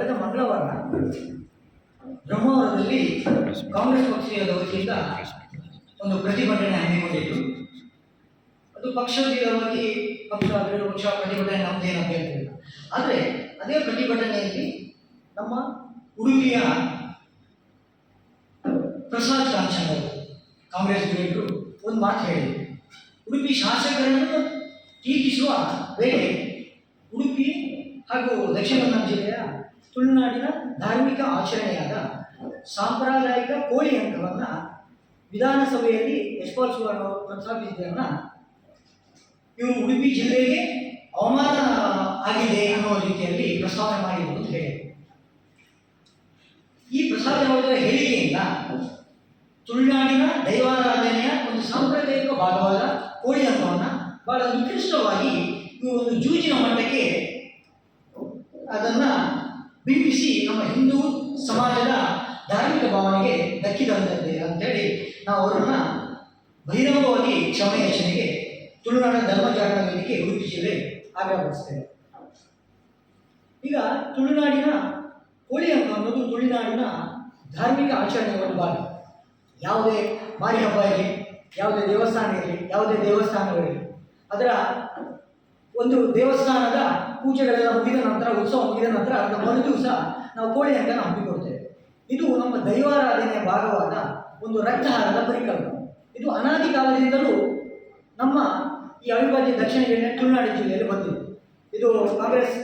ಕಳೆದ ಮಂಗಳವಾರ ಬ್ರಹ್ಮಾವರದಲ್ಲಿ ಕಾಂಗ್ರೆಸ್ ಪಕ್ಷದ ವತಿಯಿಂದ ಒಂದು ಪ್ರತಿಭಟನೆ ಹಮ್ಮಿಕೊಂಡಿತ್ತು. ಅದು ಪಕ್ಷವಿರೋವಾಗಿ ಪಕ್ಷ ವಿರೋಧ, ಪಕ್ಷ ಪ್ರತಿಭಟನೆ ನಮ್ಮದೇನು ಅಭ್ಯಂತರ ಹೇಳ್ತಿಲ್ಲ. ಆದರೆ ಅದೇ ಪ್ರತಿಭಟನೆಯಲ್ಲಿ ನಮ್ಮ ಉಡುಪಿಯ ಪ್ರಸಾದ್ ಕಾಂಚನ್ ಕಾಂಗ್ರೆಸ್ ಲೀಡರು ಒಂದು ಮಾತು ಹೇಳಿದರು. ಉಡುಪಿ ಶಾಸಕರನ್ನು ಟೀಕಿಸುವ ವೇಳೆ ಉಡುಪಿ ಹಾಗೂ ದಕ್ಷಿಣ ಕನ್ನಡ ಜಿಲ್ಲೆಯ ತುಳುನಾಡಿನ ಧಾರ್ಮಿಕ ಆಚರಣೆಯಾದ ಸಾಂಪ್ರದಾಯಿಕ ಕೋಳಿ ಅಂಕವನ್ನು ವಿಧಾನಸಭೆಯಲ್ಲಿ ಯಶ್ಪಾಲ್ ಸುವರ್ಣ ಅವರು ಪ್ರಸ್ತಾಪಿಸಿದ್ದನ್ನು ಇವರು ಉಡುಪಿ ಜಿಲ್ಲೆಗೆ ಅವಮಾನ ಆಗಿದೆ ಅನ್ನೋ ರೀತಿಯಲ್ಲಿ ಪ್ರಸ್ತಾವನೆ ಮಾಡಿದರು ಅಂತ ಹೇಳಿದರು. ಈ ಪ್ರಸಾದ ಅವರ ಹೇಳಿಕೆಯಿಂದ ತುಳುನಾಡಿನ ದೈವಾರಾಧನೆಯ ಒಂದು ಸಾಂಪ್ರದಾಯಿಕ ಭಾಗವಾದ ಕೋಳಿ ಹಬ್ಬವನ್ನು ಬಹಳ ನಿಕೃಷ್ಟವಾಗಿ ಇವರು ಒಂದು ಜೂಜಿನ ಮಟ್ಟಕ್ಕೆ ಅದನ್ನ ನಮ್ಮ ಹಿಂದೂ ಸಮಾಜದ ಧಾರ್ಮಿಕ ಭಾವನೆಗೆ ಧಕ್ಕಿದಂತೆ ಅಂತೇಳಿ ನಾವು ಅವರನ್ನು ಬಹಿರಂಗವಾಗಿ ಕ್ಷಮೆ ಯಾಚನೆಗೆ, ತುಳುನಾಡ ಧರ್ಮ ಜಾಗರಣ ವೇದಿಕೆ ಉಡುಪಿ ಜಿಲ್ಲೆ ಆಗ್ರಹಪಡಿಸ್ತೇವೆ ಈಗ ತುಳುನಾಡಿನ ಹೋಳಿ ಹಬ್ಬ ಅನ್ನೋದು ತುಳುನಾಡಿನ ಧಾರ್ಮಿಕ ಆಚರಣೆಯ ಒಂದು ಭಾಗ. ಯಾವುದೇ ಮಾರಿ ಹಬ್ಬ ಇರಲಿ, ಯಾವುದೇ ದೇವಸ್ಥಾನ ಇರಲಿ, ಯಾವುದೇ ದೇವಸ್ಥಾನಗಳಿರಲಿ, ಅದರ ಒಂದು ದೇವಸ್ಥಾನದ ಪೂಜೆಗಳೆಲ್ಲ ಮುಗಿದ ನಂತರ, ಉತ್ಸವ ಮುಗಿದ ನಂತರ ಅದರ ಮರು ದಿವಸ ನಾವು ಕೋಳಿ ಹಬ್ಬನ ಹಮ್ಮಿಕೊಡ್ತೇವೆ ಇದು ನಮ್ಮ ದೈವಾರಾಧನೆಯ ಭಾಗವಾದ ಒಂದು ರಕ್ತಹಾರದ ಪರಿಕಲ್ಪನೆ ಇದು ಅನಾದಿ ಕಾಲದಿಂದಲೂ ನಮ್ಮ ಈ ಅವಿಭಾಜ್ಯ ದಕ್ಷಿಣ ಜಿಲ್ಲೆ ತುಳುನಾಡು ಜಿಲ್ಲೆಯಲ್ಲಿ ಬಂದಿದೆ. ಇದು ಕಾಂಗ್ರೆಸ್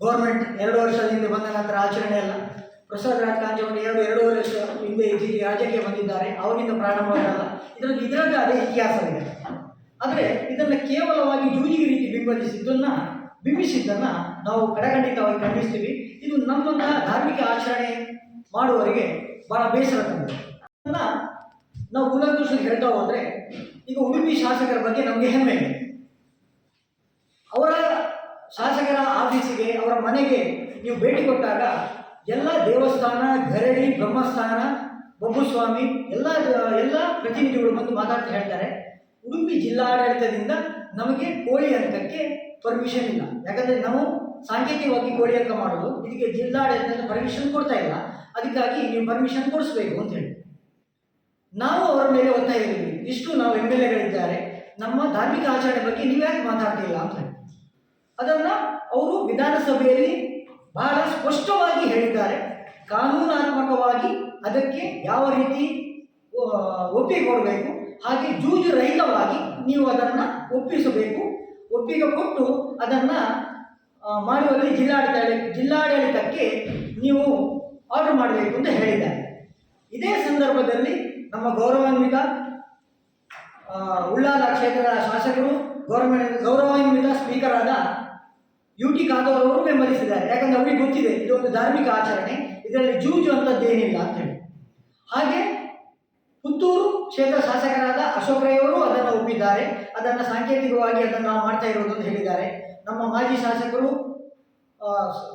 ಗೌರ್ಮೆಂಟ್ ಎರಡು ವರ್ಷದ ಹಿಂದೆ ಬಂದ ನಂತರ ಆಚರಣೆ ಅಲ್ಲ. ಪ್ರಸಾದ್ ರಾಜ್ ಅವರು ಎರಡು, ಎರಡೂವರೆ ವರ್ಷ ಹಿಂದೆ ಇಲ್ಲಿ ರಾಜ್ಯಕ್ಕೆ ಬಂದಿದ್ದಾರೆ. ಅವರಿಂದ ಪ್ರಾರಂಭವಾಗಲ್ಲ ಇದರಲ್ಲಿ ಇದರಲ್ಲಿ ಅದೇ ಇತಿಹಾಸವಿದೆ. ಆದರೆ ಇದನ್ನು ಕೇವಲವಾಗಿ ಜೂಜಿಗೆ ರೀತಿ ಬಿಂಬಲಿಸಿದ್ದನ್ನು ಬಿಂಬಿಸಿದ್ದನ್ನು ನಾವು ಕಡಖಂಡಿತವಾಗಿ ಖಂಡಿಸ್ತೀವಿ. ಇದು ನಮ್ಮನ್ನ ಧಾರ್ಮಿಕ ಆಚರಣೆ ಮಾಡುವವರಿಗೆ ಬಹಳ ಬೇಸರ ತಂದಿದೆ. ನಾವು ಕುಲಂಕುಷರಿಗೆ ಹೇಳ್ತಾ ಹೋದ್ರೆ, ಈಗ ಉಡುಪಿ ಶಾಸಕರ ಬಗ್ಗೆ ನಮಗೆ ಹೆಮ್ಮೆ. ಇದೆ ಅವರ ಶಾಸಕರ ಆಫೀಸಿಗೆ, ಅವರ ಮನೆಗೆ ನೀವು ಭೇಟಿ ಕೊಟ್ಟಾಗ ಎಲ್ಲ ದೇವಸ್ಥಾನ, ಗರಡಿ, ಬ್ರಹ್ಮಸ್ಥಾನ, ಬಬ್ಬುಸ್ವಾಮಿ, ಎಲ್ಲ ಎಲ್ಲ ಪ್ರತಿನಿಧಿಗಳು ಬಂದು ಮಾತಾಡ್ತಾ ಹೇಳ್ತಾರೆ. ಉಡುಪಿ ಜಿಲ್ಲಾಡಳಿತದಿಂದ ನಮಗೆ ಕೋಳಿ ಅಂಕಕ್ಕೆ ಪರ್ಮಿಷನ್ ಇಲ್ಲ. ಯಾಕಂದರೆ ನಾವು ಸಾಂಕೇತಿಕವಾಗಿ ಕೋಳಿ ಮಾಡೋದು, ಇದಕ್ಕೆ ಜಿಲ್ಲಾಡಳಿತ ಪರ್ಮಿಷನ್ ಕೊಡ್ತಾ ಇಲ್ಲ. ಅದಕ್ಕಾಗಿ ನೀವು ಪರ್ಮಿಷನ್ ಕೊಡಿಸ್ಬೇಕು ಅಂತ ಹೇಳಿ. ನಾವು ಅವರ ಮೇಲೆ ಒತ್ತಾಯ ಇದ್ದೀವಿ. ಇಷ್ಟು ನಾವು ಎಂ ಎಲ್ ಎಗಳಿದ್ದಾರೆ ನಮ್ಮ ಧಾರ್ಮಿಕ ಆಚರಣೆ ಬಗ್ಗೆ ನೀವು ಯಾಕೆ ಮಾತಾಡ್ತಿಲ್ಲ ಅಂತ ಹೇಳಿ. ಅದನ್ನು ಅವರು ವಿಧಾನಸಭೆಯಲ್ಲಿ ಬಹಳ ಸ್ಪಷ್ಟವಾಗಿ ಹೇಳಿದ್ದಾರೆ. ಕಾನೂನಾತ್ಮಕವಾಗಿ ಅದಕ್ಕೆ ಯಾವ ರೀತಿ ಒಪ್ಪಿಗೆ ಕೊಡಬೇಕು, ಹಾಗೆ ಜೂಜು ರಹಿತವಾಗಿ ನೀವು ಅದನ್ನು ಒಪ್ಪಿಸಬೇಕು. ಒಪ್ಪಿಗೆ ಕೊಟ್ಟು ಅದನ್ನು ಮಾಡುವಲ್ಲಿ ಜಿಲ್ಲಾಡಳಿತ, ಜಿಲ್ಲಾಡಳಿತಕ್ಕೆ ನೀವು ಆರ್ಡರ್ ಮಾಡಬೇಕು ಅಂತ ಹೇಳಿದ್ದಾರೆ. ಇದೇ ಸಂದರ್ಭದಲ್ಲಿ ನಮ್ಮ ಗೌರವಾನ್ವಿತ ಉಳ್ಳಾಲ ಕ್ಷೇತ್ರದ ಶಾಸಕರು, ಗೌರ್ಮೆಂಟ್, ಗೌರವಾನ್ವಿತ ಸ್ಪೀಕರ್ ಆದ ಯು ಟಿ ಖಾದರ್ ಅವರು ಬೆಂಬಲಿಸಿದ್ದಾರೆ. ಯಾಕಂದ್ರೆ ಅವರಿಗೆ ಗೊತ್ತಿದೆ, ಇದೊಂದು ಧಾರ್ಮಿಕ ಆಚರಣೆ, ಇದರಲ್ಲಿ ಜೂಜು ಅಂತದ್ದೇನಿಲ್ಲ ಅಂತ ಹೇಳಿ. ಹಾಗೆ ಪುತ್ತೂರು ಕ್ಷೇತ್ರ ಶಾಸಕರಾದ ಅಶೋಕ್ ರೈಯವರು ಅದನ್ನು ಒಪ್ಪಿದ್ದಾರೆ. ಅದನ್ನು ಸಾಂಕೇತಿಕವಾಗಿ ಅದನ್ನು ನಾವು ಮಾಡ್ತಾ ಇರೋದು ಅಂತ ಹೇಳಿದ್ದಾರೆ. ನಮ್ಮ ಮಾಜಿ ಶಾಸಕರು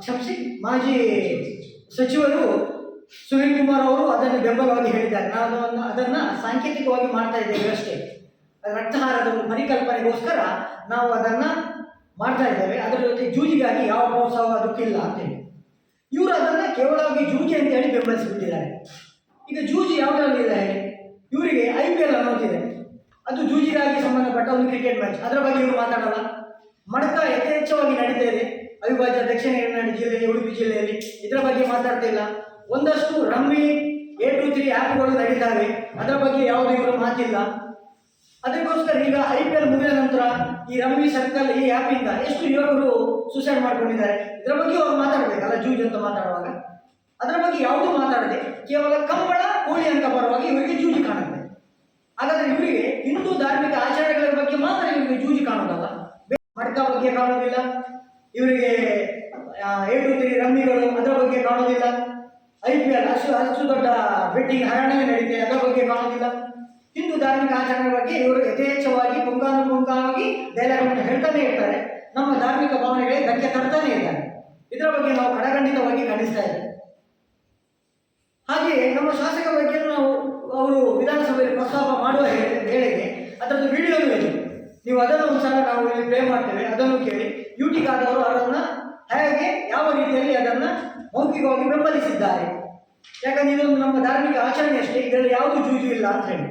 ಕ್ಷಮಿಸಿ ಮಾಜಿ ಸಚಿವರು ಸುನೀಲ್ ಕುಮಾರ್ ಅವರು ಅದನ್ನು ಬೆಂಬಲವಾಗಿ ಹೇಳಿದ್ದಾರೆ. ನಾವು ಅದನ್ನು ಸಾಂಕೇತಿಕವಾಗಿ ಮಾಡ್ತಾ ಇದ್ದೇವೆ ಅಷ್ಟೇ. ರಕ್ತಹಾರದ ಒಂದು ಪರಿಕಲ್ಪನೆಗೋಸ್ಕರ ನಾವು ಅದನ್ನು ಮಾಡ್ತಾ ಇದ್ದೇವೆ. ಅದರ ಜೊತೆ ಜೂಜಿಗಾಗಿ ಯಾವ ಪ್ರೋತ್ಸಾಹ ಅದಕ್ಕಿಲ್ಲ ಅಂತೇಳಿ ಇವರು ಅದನ್ನು ಕೇವಲವಾಗಿ ಜೂಜಿ ಅಂತ ಹೇಳಿ ಬೆಂಬಲಿಸಿಬಿಟ್ಟಿದ್ದಾರೆ. ಈಗ ಜೂಜಿ ಯಾವುದರಲ್ಲಿದೆ ಹೇಳಿ ಇವರಿಗೆ ಐ ಪಿ ಎಲ್ ಅನ್ನೋದಿದೆ ಅದು ಜೂಜಿಗಾಗಿ ಸಂಬಂಧಪಟ್ಟ ಒಂದು ಕ್ರಿಕೆಟ್ ಮ್ಯಾಚ್ ಅದರ ಬಗ್ಗೆ ಇವರು ಮಾತಾಡಲ್ಲ ಮಡಕ ಯಥೇಚ್ಛವಾಗಿ ನಡೀತಾ ಇದೆ. ಅವಿಭಾಜ್ಯ ದಕ್ಷಿಣ ಕನ್ನಡ ಜಿಲ್ಲೆಯಲ್ಲಿ, ಉಡುಪಿ ಜಿಲ್ಲೆಯಲ್ಲಿ. ಇದರ ಬಗ್ಗೆ ಮಾತಾಡ್ತಿಲ್ಲ ಒಂದಷ್ಟು ರಮ್ಮಿ ಎ ಟು ತ್ರೀ ಆ್ಯಪ್ಗಳು ನಡೀತಾವೆ. ಅದರ ಬಗ್ಗೆ ಯಾವುದೇ ಇವರು ಮಾತಿಲ್ಲ. ಅದಕ್ಕೋಸ್ಕರ ಈಗ ಐ ಪಿ ಎಲ್ ಮುಗಿದ ನಂತರ ಈ ರಮ್ಮಿ ಸರ್ಕಲ್ ಈ ಆ್ಯಪಿಂದ ಎಷ್ಟು ಯುವಕರು ಸೂಸೈಡ್ ಮಾಡ್ಕೊಂಡಿದ್ದಾರೆ, ಇದರ ಬಗ್ಗೆ ಅವರು ಮಾತಾಡಬೇಕಲ್ಲ, ಜೂಜ್ ಅಂತ ಮಾತಾಡುವಾಗ. ಅದರ ಬಗ್ಗೆ ಯಾವುದೂ ಮಾತಾಡದೆ ಕೇವಲ ಕಂಬಳ ಕೋಳಿ ಅಂತ ಬರುವಾಗ ಇವರಿಗೆ ಜೂಜಿ ಕಾಣುತ್ತೆ. ಹಾಗಾದ್ರೆ ಇವರಿಗೆ ಹಿಂದೂ ಧಾರ್ಮಿಕ ಆಚರಣೆಗಳ ಬಗ್ಗೆ ಮಾತ್ರ ಇವರಿಗೆ ಜೂಜಿ ಕಾಣೋದಲ್ಲ ಮಡ್ಕ ಬಗ್ಗೆ ಕಾಣೋದಿಲ್ಲ ಇವರಿಗೆ ಏಳು ತ್ರೀ ರಮ್ಮಿಗಳು ಅದರ ಬಗ್ಗೆ ಕಾಣೋದಿಲ್ಲ ಐ ಪಿ ಎಲ್ ಅಷ್ಟು ಅಷ್ಟು ದೊಡ್ಡ ಬೆಟ್ಟಿಂಗ್ ಹರಣೆ ನಡೀತೆ ಅದರ ಬಗ್ಗೆ ಕಾಣೋದಿಲ್ಲ ಹಿಂದೂ ಧಾರ್ಮಿಕ ಆಚರಣೆ ಬಗ್ಗೆ ಇವರು ಯಥೇಚ್ಛವಾಗಿ ಪುಂಕಾನುಪುಂಕಾನಾಗಿ ಡೈಲಾಗ್ಗಳನ್ನು ಹೇಳ್ತಾನೆ ಇರ್ತಾರೆ. ನಮ್ಮ ಧಾರ್ಮಿಕ ಭಾವನೆಗಳಿಗೆ ಧಕ್ಕೆ ತರ್ತಾನೆ ಇದ್ದಾರೆ. ಇದರ ಬಗ್ಗೆ ನಾವು ಕಡಗಂಡಿತವಾಗಿ ಖಂಡಿಸ್ತಾ ಇದ್ದೇವೆ. ಹಾಗೆಯೇ ನಮ್ಮ ಶಾಸಕ ಬಗ್ಗೆ ನಾವು ಅವರು ವಿಧಾನಸಭೆಯಲ್ಲಿ ಪ್ರಸ್ತಾಪ ಮಾಡುವ ಹೇಳಿಕೆ, ಅದರದ್ದು ವಿಡಿಯೋನು ಇದೆ. ನೀವು ಅದನ್ನು ಒಂದ್ಸಲ ನಾವು ಇಲ್ಲಿ ಪ್ಲೇ ಮಾಡ್ತೇವೆ, ಅದನ್ನು ಕೇಳಿ. ಯು ಟಿ ಕಾದವರು ಅದನ್ನು ಹೇಗೆ, ಯಾವ ರೀತಿಯಲ್ಲಿ ಅದನ್ನು ಮೌಖಿಕವಾಗಿ ಬೆಂಬಲಿಸಿದ್ದಾರೆ. ಯಾಕಂದ್ರೆ ಇದೊಂದು ನಮ್ಮ ಧಾರ್ಮಿಕ ಆಚರಣೆ ಅಷ್ಟೇ, ಇದರಲ್ಲಿ ಯಾವುದು ಜೂಜು ಇಲ್ಲ ಅಂತ ಹೇಳಿ.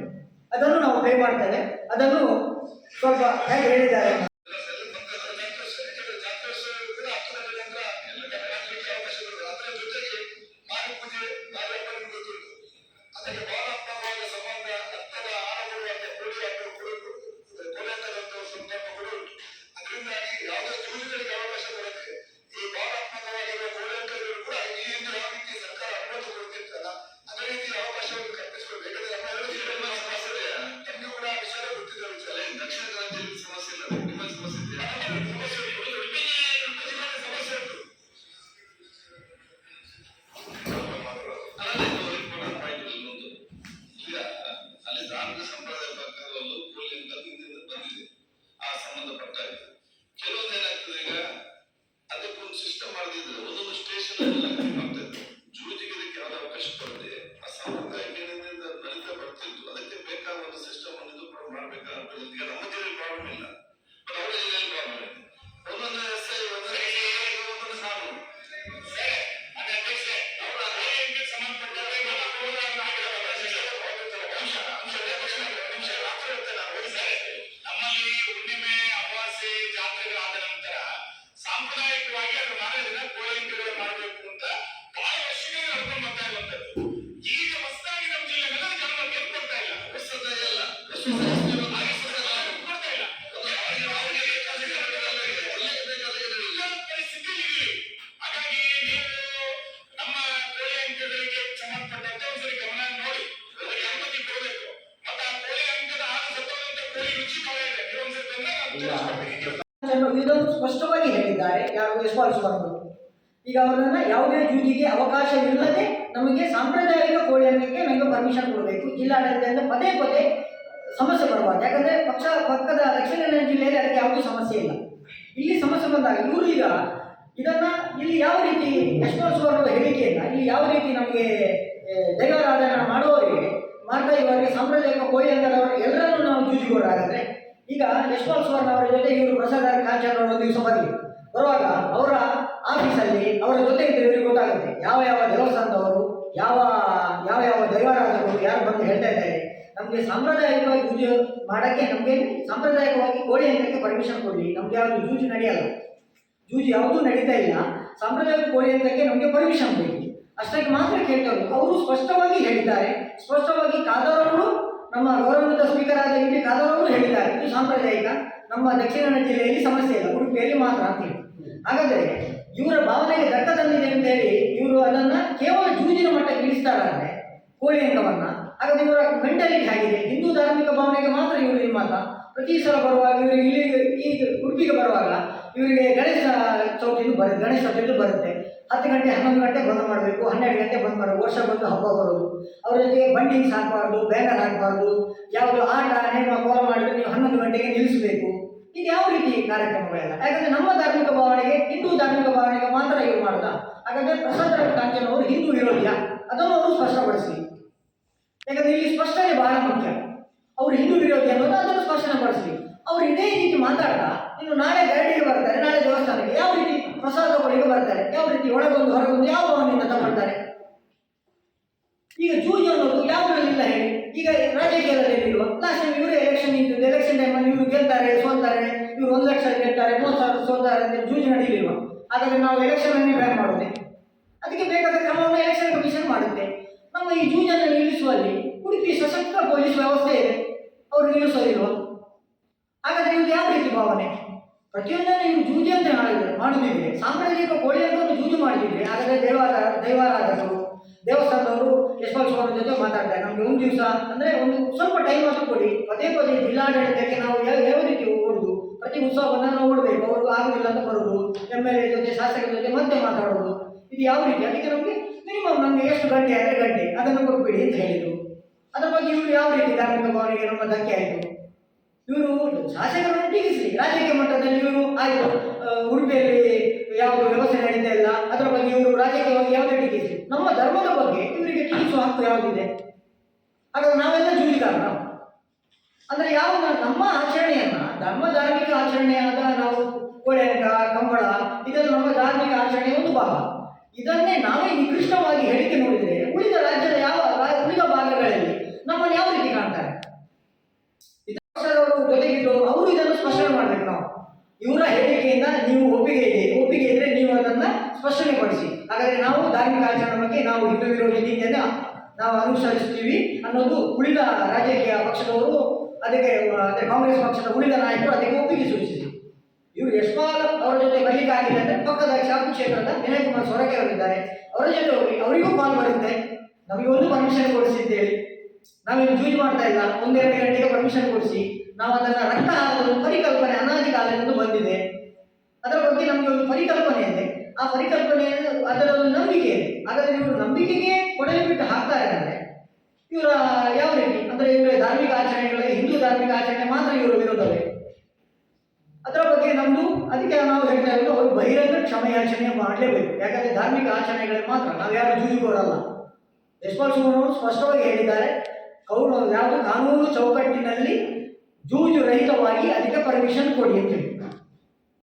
ಅದನ್ನು ನಾವು ಪ್ಲೇ ಮಾಡ್ತೇವೆ. ಅದನ್ನು ಸ್ವಲ್ಪ ಹೇಗೆ ಹೇಳಿದ್ದಾರೆ ಸಿಸ್ಟಮ್ ಮಾಡಿದ್ರೆ ಒಂದೊಂದು ಸ್ಟೇಷನ್ ಆಗ್ತದೆ ಜೂಜಿಗೆ ಯಾರು ಈಗ ಅವರನ್ನ ಯಾವುದೇ ಜೂಜಿಗೆ ಅವಕಾಶವಿಲ್ಲದೆ ನಮಗೆ ಸಾಂಪ್ರದಾಯಿಕ ಕೋಳಿ ಅನ್ನಕ್ಕೆ ನಮಗೆ ಪರ್ಮಿಷನ್ ಕೊಡಬೇಕು. ಜಿಲ್ಲಾಡಳಿತದಿಂದ ಪದೇ ಪದೇ ಸಮಸ್ಯೆ ಬರಬಾರ್ದು. ಯಾಕಂದರೆ ಪಕ್ಷ, ಪಕ್ಕದ ದಕ್ಷಿಣ ಕನ್ನಡ ಜಿಲ್ಲೆಯಲ್ಲಿ ಅದಕ್ಕೆ ಯಾವುದೂ ಸಮಸ್ಯೆ ಇಲ್ಲ. ಇಲ್ಲಿ ಸಮಸ್ಯೆ ಬಂದಾಗ ಇವರು ಈಗ ಇದನ್ನ ಇಲ್ಲಿ ಯಾವ ರೀತಿ ಯಶ್ಪಾಲ್ ಸುವರ್ಣ ಇಲ್ಲ. ಇಲ್ಲಿ ಯಾವ ರೀತಿ ನಮಗೆ ದೈವಾರಾಧನೆ ಮಾಡುವವರಿಗೆ, ಮಾಡ್ತಾ ಇವರಿಗೆ ಸಾಂಪ್ರದಾಯಿಕ ಕೋಳಿ ಅಂಗದವರು ಎಲ್ಲರನ್ನೂ ನಾವು ಜೂಜಿಗೋರಾಗಂದ್ರೆ ಈಗ ಯಶ್ಪಾಲ್ ಸುವರ್ಣ ಅವರ ಜೊತೆ ಇವರು ಪ್ರಸಾದ ಅವರು ಒಂದು ದಿವಸ ಬರಲಿ ಬರುವಾಗ ಅವರ ಆಫೀಸಲ್ಲಿ ಅವರ ಜೊತೆ ಇದ್ದರೆ ಇವರಿಗೆ ಗೊತ್ತಾಗುತ್ತೆ. ಯಾವ ಯಾವ ದೇವಸ್ಥಾನದವರು, ಯಾವ ಯಾವ ಯಾವ ದೈವಾರಾಧಕರು ಯಾರು ಬಂದು ಹೇಳ್ತಾ ಇದ್ದಾರೆ. ನಮಗೆ ಸಾಂಪ್ರದಾಯಿಕವಾಗಿ ಪೂಜೆ ಮಾಡೋಕ್ಕೆ, ನಮಗೆ ಸಾಂಪ್ರದಾಯಿಕವಾಗಿ ಕೋಳಿ ಹಂತಕ್ಕೆ ಪರ್ಮಿಷನ್ ಕೊಡಲಿ. ನಮ್ಗೆ ಯಾವುದು ಜೂಜು ನಡೆಯಲ್ಲ. ಜೂಜು ಯಾವುದೂ ನಡೀತಾ ಇಲ್ಲ. ಸಾಂಪ್ರದಾಯಿಕ ಕೋಳಿ ಹಂತಕ್ಕೆ ನಮಗೆ ಪರ್ಮಿಷನ್ ಕೊಡಿ ಅಷ್ಟಕ್ಕೆ ಮಾತ್ರ ಕೇಳ್ತಾರೆ ಅವರು ಸ್ಪಷ್ಟವಾಗಿ ಹೇಳಿದ್ದಾರೆ. ಸ್ಪಷ್ಟವಾಗಿ ಕಾದವರವರು ನಮ್ಮ ಗೌರವಾನ್ವಿತ ಸ್ಪೀಕರ್ ಆದ ಇಲ್ಲಿ ಕಾದವರವರು ಹೇಳಿದ್ದಾರೆ. ಇದು ಸಾಂಪ್ರದಾಯಿಕ. ನಮ್ಮ ದಕ್ಷಿಣ ಕನ್ನಡ ಜಿಲ್ಲೆಯಲ್ಲಿ ಸಮಸ್ಯೆ ಇಲ್ಲ. ಉಡುಪಿಯಲ್ಲಿ ಮಾತ್ರ ಅಂತ ಹಾಗಾದರೆ ಇವರ ಭಾವನೆಗೆ ದಟ್ಟ ತಂದಿದೆ ಅಂತ ಹೇಳಿ ಇವರು ಅದನ್ನು ಕೇವಲ ಜೂಜಿನ ಮಟ್ಟಕ್ಕೆ ಇಳಿಸ್ತಾರಂದ್ರೆ ಕೋಳಿ ಅಂಗವನ್ನ. ಹಾಗಾದ್ರೆ ಇವರ ಮೆಂಟಾಲಿಟಿ ಆಗಿದೆ ಹಿಂದೂ ಧಾರ್ಮಿಕ ಭಾವನೆಗೆ ಮಾತ್ರ ಇವರು ನಿರ್ಮಾತ ಮಾತ. ಪ್ರತಿ ಸಲ ಬರುವಾಗ ಇವರಿಗೆ ಇಲ್ಲಿ ಈ ಉಡುಪಿಗೆ ಬರುವಾಗ ಇವರಿಗೆ ಗಣೇಶ ಚೌತಿದು ಬರುತ್ತೆ ಗಣೇಶ ಚೌತಿದು ಬರುತ್ತೆ. ಹತ್ತು ಗಂಟೆ, ಹನ್ನೊಂದು ಗಂಟೆ ಬಂದ್ ಮಾಡಬೇಕು. ಹನ್ನೆರಡು ಗಂಟೆ ಬಂದ್ ಮಾಡಬೇಕು ವರ್ಷ ಬಂದು ಹಬ್ಬ ಬರೋದು. ಅವ್ರ ಜೊತೆಗೆ ಬಂಡಿಂಗ್ಸ್ ಹಾಕಬಾರ್ದು ಬ್ಯಾನರ್ ಹಾಕಬಾರ್ದು. ಯಾವುದು ಆಟ, ನೇಮ ಕೋಲ ಮಾಡಿದ್ರೆ ನೀವು ಹನ್ನೊಂದು ಗಂಟೆಗೆ ನಿಲ್ಲಿಸಬೇಕು. ಯಾವ ರೀತಿ ಕಾರ್ಯಕ್ರಮಗಳೆಲ್ಲ ಯಾಕಂದ್ರೆ ನಮ್ಮ ಧಾರ್ಮಿಕ ಭಾವನೆಗೆ, ಹಿಂದೂ ಧಾರ್ಮಿಕ ಭಾವನೆಗೆ ಮಾತ್ರ ಇವ್ರು ಮಾಡಲ್ಲ ಹಾಗಾದ್ರೆ ಪ್ರಸಾದ್ ಕಾಂಚನವರು ಹಿಂದೂ ವಿರೋಧಿಯ. ಅದನ್ನು ಅವರು ಸ್ಪಷ್ಟಪಡಿಸಿ ಯಾಕಂದ್ರೆ ಇಲ್ಲಿ ಸ್ಪಷ್ಟನೆ ಬಹಳ ಮುಖ್ಯ. ಅವರು ಹಿಂದೂ ವಿರೋಧಿ ಅನ್ನೋದು ಅದನ್ನು ಸ್ಪಷ್ಟಪಡಿಸಿ ಅವ್ರು ಇದೇ ರೀತಿ ಮಾತಾಡ್ತಾ, ಇನ್ನು ನಾಳೆ ಗರಡಿಗೆ ಬರ್ತಾರೆ, ನಾಳೆ ದೇವಸ್ಥಾನಕ್ಕೆ ಯಾವ ರೀತಿ ಪ್ರಸಾದ ಒಳಗೆ ಬರ್ತಾರೆ, ಯಾವ ರೀತಿ ಒಳಗೊಂದು ಹೊರಗೊಂದು ಯಾವ ಭಾವನೆಯಿಂದ ತಗೊಳ್ತಾರೆ. ಈಗ ಜೂಜು ಅನ್ನೋದು ಯಾವುದ್ರಲ್ಲಿಲ್ಲ ಹೇಳಿ. ಈಗ ರಾಜಕೀಯದಲ್ಲಿ ಲಾಸ್ಟ್ ಟೈಮ್ ಇವರೇ ಎಲೆಕ್ಷನ್ ನಿಂತಿದ್ದು ಎಲೆಕ್ಷನ್ ಟೈಮಲ್ಲಿ ಇವರು ಗೆಲ್ತಾರೆ, ಸೋಲ್ತಾರೆ, ಇವರು ಒಂದು ಲಕ್ಷ ಗೆಲ್ತಾರೆ, ಮೂವತ್ತು ಸಾವಿರ ಸೋಲ್ತಾರೆ ಅಂತ ಜೂಜು ನಡೀಲಿಲ್ವಾ? ಆದರೆ ನಾವು ಎಲೆಕ್ಷನ್ ಅನ್ನೇ ಬ್ಯಾನ್ ಮಾಡುತ್ತೆ ಅದಕ್ಕೆ ಬೇಕಾದ ಕ್ರಮವನ್ನು ಎಲೆಕ್ಷನ್ ಕಮಿಷನ್ ಮಾಡುತ್ತೆ. ನಮ್ಮ ಈ ಜೂಜನ್ನು ನಿಲ್ಲಿಸುವಲ್ಲಿ ಉಡುಪಿ ಸಶಕ್ತ ಪೊಲೀಸ್ ವ್ಯವಸ್ಥೆ ಇದೆ. ಅವರು ನಿಲ್ಲಿಸೋದಿಲ್ವಾ? ಹಾಗಾದ್ರೆ ಇವ್ರು ಯಾವ ರೀತಿ ಭಾವನೆ? ಪ್ರತಿಯೊಂದನ್ನು ಇವರು ಜೂಜಿ ಅಂತ ಮಾಡಿದ್ರೆ ಮಾಡುದಿದ್ರೆ ಸಾಂಪ್ರದಾಯಿಕ ಕೋಳಿ ಜೂಜು ಮಾಡಿದ್ರೆ, ಹಾಗಾದ್ರೆ ದೇವಾರ ದೈವಾರಾಧಕರು ದೇವಸ್ಥಾನದವರು ಯಶವಂತ ಸ್ವಾಮಿ ಜೊತೆ ಮಾತಾಡ್ತಾರೆ. ನಮಗೆ ಒಂದು ದಿವಸ ಅಂದರೆ ಒಂದು ಸ್ವಲ್ಪ ಟೈಮ್ ಅಷ್ಟು ಕೊಡಿ. ಪದೇ ಪದೇ ಜಿಲ್ಲಾಡಳಿತಕ್ಕೆ ನಾವು ಯಾವ ರೀತಿ ಓಡುದು? ಪ್ರತಿ ಉತ್ಸವವನ್ನು ನಾವು ಅವರು ಆಗುದಿಲ್ಲ ಅಂತ ಬರುದು. ಎಂ ಎಲ್ ಎ ಜೊತೆ, ಶಾಸಕರ ಜೊತೆ ಮತ್ತೆ ಮಾತಾಡೋದು. ಇದು ಯಾವ ರೀತಿ? ಅದಕ್ಕೆ ನಮಗೆ ಮಿನಿಮಮ್ ನಮಗೆ ಎಷ್ಟು ಗಂಟೆ ಅಂದರೆ ಗಂಟೆ. ಅದನ್ನು ಕೊಟ್ಬಿಡಿ ಅಂತ ಹೇಳಿದರು. ಅದರ ಬಗ್ಗೆ ಇವರು ಯಾವ ರೀತಿ ಧಾರ್ಮಿಕ ಭಾವನೆಗೆ ನಮ್ಮ ಧಕ್ಕೆ ಆಯಿತು? ಇವರು ಶಾಸಕರನ್ನು ಟೀಕಿಸಲಿ. ರಾಜಕೀಯ ಮಟ್ಟದಲ್ಲಿ ಇವರು ಆಯಿತು. ಉಡುಪಿಯಲ್ಲಿ ಯಾವ ವ್ಯವಸ್ಥೆ ನಡೀತಾ ಇಲ್ಲ. ಅದರ ಬಗ್ಗೆ ಇವರು ರಾಜಕೀಯವಾಗಿ ಯಾವುದೇ ಟೀಕಿಸಿ ನಮ್ಮ ಧರ್ಮದ ಬಗ್ಗೆ ಇವರಿಗೆ ಟೀಕಿಸುವ ಹಕ್ಕು ಯಾವುದಿದೆ? ಹಾಗಾದ್ರೆ ನಾವೆಲ್ಲ ಜೂಜಿಗಾರ ಅಂದ್ರೆ ಯಾವ ನಮ್ಮ ಆಚರಣೆಯನ್ನ, ಧರ್ಮ ಧಾರ್ಮಿಕ ಆಚರಣೆಯಾದ ನಾವು ಕೋಳೆಂಕ ಕಂಬಳ, ಇದೆಲ್ಲ ನಮ್ಮ ಧಾರ್ಮಿಕ ಆಚರಣೆಯ ಒಂದು ಭಾಗ. ಇದನ್ನೇ ನಾವೇ ನಿಕೃಷ್ಟವಾಗಿ ಹೇಳಿಕೆ ನೋಡಿದರೆ ಉಳಿದ ರಾಜ್ಯದ ಯಾವ ಉಳಿದ ಭಾಗಗಳಲ್ಲಿ ನಮ್ಮನ್ನು ಯಾವ ರೀತಿ ಕಾಣ್ತಾರೆ? ಜೊತೆಗಿಟ್ಟು ಅವರು ಇದನ್ನು ಸ್ಪಷ್ಟ ಮಾಡಬೇಕು ನಾವು. ಇವರ ಹೇಳಿಕೆಯಿಂದ ನೀವು ಒಪ್ಪಿಗೆ ಇದೆ ಒಪ್ಪಿಗೆ ಇದ್ರೆ ನೀವು ಅದನ್ನ ಸ್ಪಷ್ಟನೆ ಪಡಿಸಿ ಹಾಗಾದ್ರೆ ನಾವು ಧಾರ್ಮಿಕ ಆಚರಣೆ ನಾವು ಹಿಂದೂ ವಿರೋಧಿ ನೀತಿಯನ್ನ ನಾವು ಅನುಸರಿಸ್ತೀವಿ ಅನ್ನೋದು ಉಳಿದ ರಾಜಕೀಯ ಪಕ್ಷದವರು, ಅದಕ್ಕೆ ಅದೇ ಕಾಂಗ್ರೆಸ್ ಪಕ್ಷದ ಉಳಿದ ನಾಯಕರು ಅದಕ್ಕೆ ಒಪ್ಪಿಗೆ ಸೂಚಿಸಿದರು. ಇವರು ಯಶ್ಪಾಲ್ ಅವರ ಜೊತೆ ಬರ್ಲಿಕ್ಕೆ ಆಗಿಲ್ಲ ಅಂದ್ರೆ ಪಕ್ಕದ ಶಾಪು ಕ್ಷೇತ್ರದ ವಿನಯ್ ಕುಮಾರ್ ಸೊರಕೆ ಅವರಿದ್ದಾರೆ. ಅವರ ಜೊತೆ ಹೋಗಿ ಅವರಿಗೂ ಕಾಲ್ ಬರುತ್ತೆ ನಮಗೆ ಒಂದು ಪರ್ಮಿಷನ್ ಕೊಡಿಸಿದ್ದೇಳಿ. ನಾವೇನು ಜೂಜ್ ಮಾಡ್ತಾ ಇಲ್ಲ. ಒಂದೆರಡು ಗಂಟೆಗೆ ಪರ್ಮಿಷನ್ ಕೊಡಿಸಿ. ನಾವು ಅದನ್ನ ರಕ್ತ ಪರಿಕಲ್ಪನೆ ಅನಾದಿ ಕಾಲದಿಂದ ಬಂದಿದೆ. ಅದರ ಬಗ್ಗೆ ನಮಗೆ ಒಂದು ಪರಿಕಲ್ಪನೆ ಇದೆ ಆ ಪರಿಕಲ್ಪನೆ ಅದರ ಒಂದು ನಂಬಿಕೆ ಹಾಗಾದ್ರೆ ಇವರು ನಂಬಿಕೆಗೆ ಕೊಡಲಿ ಬಿಟ್ಟು ಹಾಕ್ತಾರೆ ಅಂದ್ರೆ ಇವರ ಯಾವ ರೀತಿ? ಅಂದ್ರೆ ಇವರ ಧಾರ್ಮಿಕ ಆಚರಣೆಗಳ ಹಿಂದೂ ಧಾರ್ಮಿಕ ಆಚರಣೆ ಮಾತ್ರ ಇವರು ವಿರೋಧವೇ ಅದರ ಬಗ್ಗೆ ನಮ್ದು ಅದಕ್ಕೆ ನಾವು ಹೇಳ್ತಾ ಇರೋದು ಅವರು ಬಹಿರಂಗ ಕ್ಷಮೆಯಾಚರಣೆ ಮಾಡಲೇಬೇಕು. ಯಾಕಂದ್ರೆ ಧಾರ್ಮಿಕ ಆಚರಣೆಗಳಿಗೆ ಮಾತ್ರ ನಾವು ಯಾರು ಜೂಜುಗೋರಲ್ಲ ಯಶ್ಪಾಲ್ ಅವರು ಸ್ಪಷ್ಟವಾಗಿ ಹೇಳಿದ್ದಾರೆ, ಕೌ ಯಾವುದು ಕಾನೂನು ಚೌಕಟ್ಟಿನಲ್ಲಿ ಜೂಜು ರಹಿತವಾಗಿ ಅದಕ್ಕೆ ಪರ್ಮಿಷನ್ ಕೊಡಿ ಅಂತ